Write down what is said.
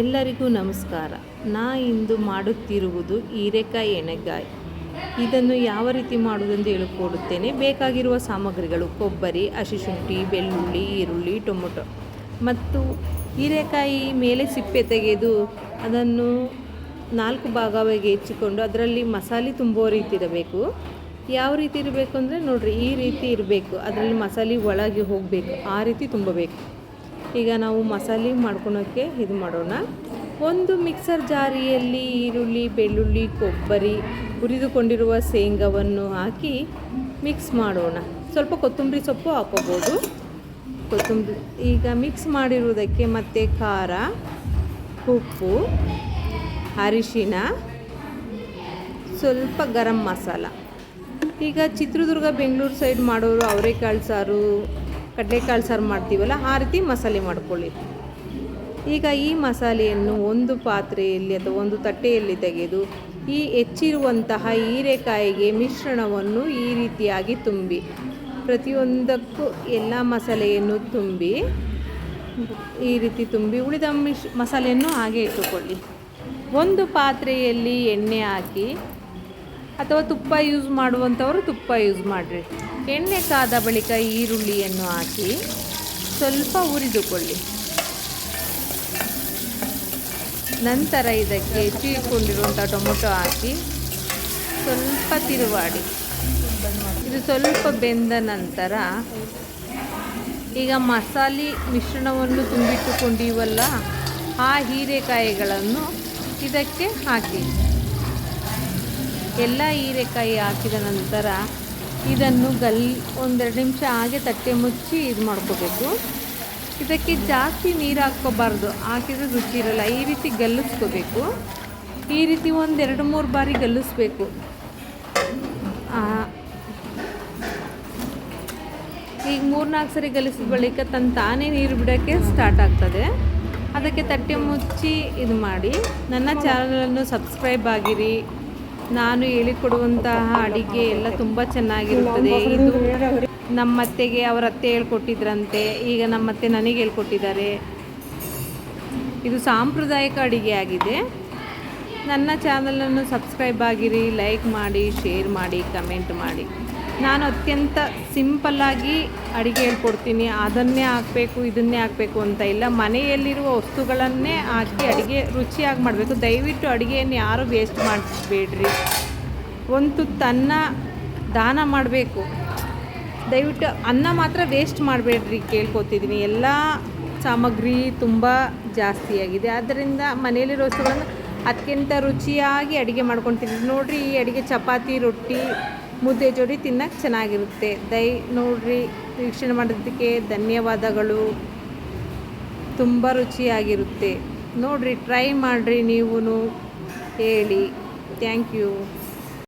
ಎಲ್ಲರಿಗೂ ನಮಸ್ಕಾರ. ನಾ ಇಂದು ಮಾಡುತ್ತಿರುವುದು ಹೀರೆಕಾಯಿ ಎಣ್ಣೆಗಾಯಿ ಇದನ್ನು ಯಾವ ರೀತಿ ಮಾಡುವುದೆಂದು ಹೇಳಿಕೊಡುತ್ತೇನೆ. ಬೇಕಾಗಿರುವ ಸಾಮಗ್ರಿಗಳು ಕೊಬ್ಬರಿ ಹಸಿಶುಂಠಿ ಬೆಳ್ಳುಳ್ಳಿ, ಈರುಳ್ಳಿ, ಟೊಮೊಟೊ. ಮತ್ತು ಹೀರೆಕಾಯಿ ಮೇಲೆ ಸಿಪ್ಪೆ ತೆಗೆದು ಅದನ್ನು ನಾಲ್ಕು ಭಾಗವಾಗಿ ಹೆಚ್ಚಿಕೊಂಡು ಅದರಲ್ಲಿ ಮಸಾಲೆ ತುಂಬೋ ರೀತಿ ಇರಬೇಕು. ಯಾವ ರೀತಿ ಇರಬೇಕು ಅಂದರೆ ನೋಡಿರಿ, ಈ ರೀತಿ ಇರಬೇಕು. ಅದರಲ್ಲಿ ಮಸಾಲೆ ಒಳಗೆ ಹೋಗಬೇಕು. ಆ ರೀತಿ ತುಂಬಬೇಕು. ಈಗ ನಾವು ಮಸಾಲೆ ಮಾಡ್ಕೊಳೋಕ್ಕೆ ಇದು ಮಾಡೋಣ. ಒಂದು ಮಿಕ್ಸರ್ ಜಾರಿಯಲ್ಲಿ ಈರುಳ್ಳಿ, ಬೆಳ್ಳುಳ್ಳಿ, ಕೊಬ್ಬರಿ ಹುರಿದುಕೊಂಡಿರುವ ಶೇಂಗಾವನ್ನು ಹಾಕಿ ಮಿಕ್ಸ್ ಮಾಡೋಣ. ಸ್ವಲ್ಪ ಕೊತ್ತಂಬರಿ ಸೊಪ್ಪು ಹಾಕೋಬೋದು. ಕೊತ್ತಂಬರಿ ಈಗ ಮಿಕ್ಸ್ ಮಾಡಿರುವುದಕ್ಕೆ ಮತ್ತೆ ಖಾರ, ಉಪ್ಪು, ಅರಿಶಿನ, ಸ್ವಲ್ಪ ಗರಂ ಮಸಾಲ. ಈಗ ಚಿತ್ರದುರ್ಗ, ಬೆಂಗಳೂರು ಸೈಡ್ ಮಾಡೋರು ಅವರೆಕಾಳು ಸಾರು ಕಡಲೆಕಾಳು ಸಾರು ಮಾಡ್ತೀವಲ್ಲ, ಆ ರೀತಿ ಮಸಾಲೆ ಮಾಡ್ಕೊಳ್ಳಿ. ಈಗ ಈ ಮಸಾಲೆಯನ್ನು ಒಂದು ಪಾತ್ರೆಯಲ್ಲಿ ಅಥವಾ ಒಂದು ತಟ್ಟೆಯಲ್ಲಿ ತೆಗೆದು, ಈ ಹೆಚ್ಚಿರುವಂತಹ ಹೀರೆಕಾಯಿಗೆ ಮಿಶ್ರಣವನ್ನು ಈ ರೀತಿಯಾಗಿ ತುಂಬಿ, ಪ್ರತಿಯೊಂದಕ್ಕೂ ಎಲ್ಲ ಮಸಾಲೆಯನ್ನು ತುಂಬಿ, ಈ ರೀತಿ ತುಂಬಿ ಉಳಿದ ಮಿಶ್ ಮಸಾಲೆಯನ್ನು ಹಾಗೆ ಇಟ್ಟುಕೊಳ್ಳಿ. ಒಂದು ಪಾತ್ರೆಯಲ್ಲಿ ಎಣ್ಣೆ ಹಾಕಿ ಅಥವಾ ತುಪ್ಪ ಯೂಸ್ ಮಾಡುವಂಥವರು ತುಪ್ಪ ಯೂಸ್ ಮಾಡಿರಿ. ಎಣ್ಣೆ ಕಾದ ಬಳಿಕ ಈರುಳ್ಳಿಯನ್ನು ಹಾಕಿ ಸ್ವಲ್ಪ ಹುರಿದುಕೊಳ್ಳಿ ನಂತರ ಇದಕ್ಕೆ ಹೆಚ್ಚಿಕೊಂಡಿರುವಂಥ ಟೊಮೊಟೊ ಹಾಕಿ ಸ್ವಲ್ಪ ತಿರುವಾಡಿ. ಇದು ಸ್ವಲ್ಪ ಬೆಂದ ನಂತರ ಈಗ ಮಸಾಲೆ ಮಿಶ್ರಣವನ್ನು ತುಂಬಿಟ್ಟುಕೊಂಡಿವಲ್ಲ, ಆ ಹೀರೆಕಾಯಿಗಳನ್ನು ಇದಕ್ಕೆ ಹಾಕಿ. ಎಲ್ಲ ಹೀರೆಕಾಯಿ ಹಾಕಿದ ನಂತರ ಇದನ್ನು ಗಲ್ ಒಂದೆರಡು ನಿಮಿಷ ಹಾಗೆ ತಟ್ಟೆ ಮುಚ್ಚಿ ಇದು ಮಾಡ್ಕೋಬೇಕು. ಇದಕ್ಕೆ ಜಾಸ್ತಿ ನೀರು ಹಾಕ್ಕೋಬಾರ್ದು. ಹಾಕಿದ್ರೆ ರುಚಿ ಇರಲ್ಲ. ಈ ರೀತಿ ಗಲ್ಲಿಸ್ಕೋಬೇಕು. ಈ ರೀತಿ ಒಂದೆರಡು ಮೂರು ಬಾರಿ ಗಲ್ಲಿಸ್ಬೇಕು. ಈಗ ಮೂರ್ನಾಲ್ಕು ಸರಿ ಗಲಿಸಿದ ಬಳಿಕ ತನ್ನ ತಾನೇ ನೀರು ಬಿಡೋಕ್ಕೆ ಸ್ಟಾರ್ಟ್ ಆಗ್ತದೆ. ಅದಕ್ಕೆ ತಟ್ಟೆ ಮುಚ್ಚಿ ಇದು ಮಾಡಿ. ನನ್ನ ಚಾನಲನ್ನು ಸಬ್ಸ್ಕ್ರೈಬ್ ಆಗಿರಿ. ನಾನು ಹೇಳಿಕೊಡುವಂತಹ ಅಡಿಗೆ ಎಲ್ಲ ತುಂಬ ಚೆನ್ನಾಗಿರುತ್ತದೆ. ಇದು ನಮ್ಮತ್ತೆಗೆ ಅವರ ಅತ್ತೆ ಹೇಳ್ಕೊಟ್ಟಿದ್ರಂತೆ. ಈಗ ನಮ್ಮತ್ತೆ ನನಗೆ ಹೇಳ್ಕೊಟ್ಟಿದ್ದಾರೆ. ಇದು ಸಾಂಪ್ರದಾಯಿಕ ಅಡಿಗೆ ಆಗಿದೆ. ನನ್ನ ಚಾನಲನ್ನು ಸಬ್ಸ್ಕ್ರೈಬ್ ಆಗಿರಿ, ಲೈಕ್ ಮಾಡಿ, ಶೇರ್ ಮಾಡಿ, ಕಮೆಂಟ್ ಮಾಡಿ. ನಾನು ಅತ್ಯಂತ ಸಿಂಪಲ್ಲಾಗಿ ಅಡುಗೆ ಹೇಳ್ಕೊಡ್ತೀನಿ. ಅದನ್ನೇ ಹಾಕಬೇಕು, ಇದನ್ನೇ ಹಾಕಬೇಕು ಅಂತ ಇಲ್ಲ. ಮನೆಯಲ್ಲಿರುವ ವಸ್ತುಗಳನ್ನೇ ಹಾಕಿ ಅಡುಗೆ ರುಚಿಯಾಗಿ ಮಾಡಬೇಕು. ದಯವಿಟ್ಟು ಅಡುಗೆಯನ್ನು ಯಾರೂ ವೇಸ್ಟ್ ಮಾಡಿಸ್ಬೇಡ್ರಿ. ಒಂದು ತನ್ನ ದಾನ ಮಾಡಬೇಕು. ದಯವಿಟ್ಟು ಅನ್ನ ಮಾತ್ರ ವೇಸ್ಟ್ ಮಾಡಬೇಡ್ರಿ ಕೇಳ್ಕೊತಿದ್ದೀನಿ. ಎಲ್ಲ ಸಾಮಗ್ರಿ ತುಂಬ ಜಾಸ್ತಿಯಾಗಿದೆ. ಆದ್ದರಿಂದ ಮನೆಯಲ್ಲಿರೋ ವಸ್ತುಗಳನ್ನು ಅತ್ಯಂತ ರುಚಿಯಾಗಿ ಅಡುಗೆ ಮಾಡ್ಕೊತೀನಿ ನೋಡಿರಿ, ಈ ಅಡುಗೆ ಚಪಾತಿ, ರೊಟ್ಟಿ ಮುದ್ದೆ ಜೋಡಿ ತಿನ್ನಕ್ಕೆ ಚೆನ್ನಾಗಿರುತ್ತೆ. ದಯ ನೋಡ್ರಿ, ವೀಕ್ಷಣೆ ಮಾಡೋದಕ್ಕೆ ಧನ್ಯವಾದಗಳು. ತುಂಬ ರುಚಿಯಾಗಿರುತ್ತೆ. ನೋಡಿರಿ ಟ್ರೈ ಮಾಡಿರಿ ನೀವು ಹೇಳಿ. Thank you